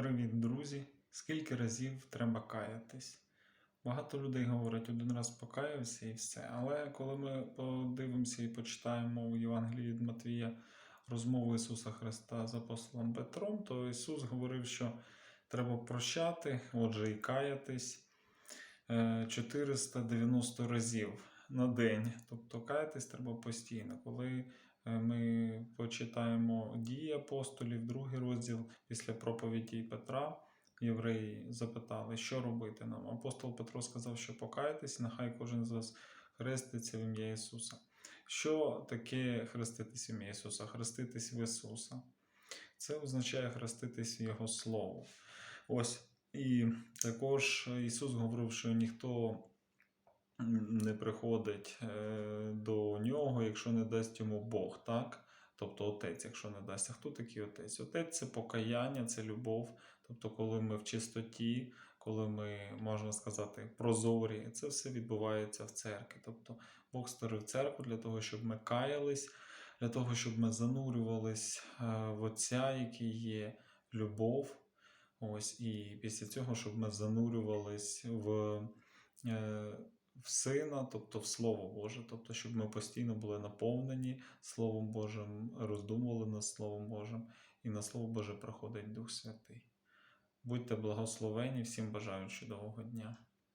Привіт, друзі! Скільки разів треба каятись? Багато людей говорять, один раз покаявся і все. Але коли ми подивимося і почитаємо у Євангелії від Матвія розмову Ісуса Христа з апостолом Петром, то Ісус говорив, що треба прощати, отже, і каятись е, 490 разів на день. Тобто каятись треба постійно. Коли е, ми почитаємо дії апостолів, другий розділ після проповіді Петра. Євреї запитали, що робити нам. Апостол Петро сказав, що покайтесь, нехай кожен з вас хреститься в ім'я Ісуса. Що таке хреститись в ім'я Ісуса? Хреститись в Ісуса. Це означає хреститись в Його Слово. Ось. І також Ісус говорив, що ніхто не приходить е, до нього, якщо не дасть йому Бог, так? Тобто Отець, якщо не дасть. А хто такий Отець? Отець це покаяння, це любов. Тобто, коли ми в чистоті, коли ми, можна сказати, прозорі, це все відбувається в церкві. Тобто Бог створив церкву для того, щоб ми каялись, для того, щоб ми занурювались е, в Отця, який є любов. Ось, і після цього, щоб ми занурювались в, е, в Сина, тобто в Слово Боже, тобто, щоб ми постійно були наповнені Словом Божим, роздумували над Словом Божим, і на Слово Боже проходить Дух Святий. Будьте благословені, всім бажаю чудового дня.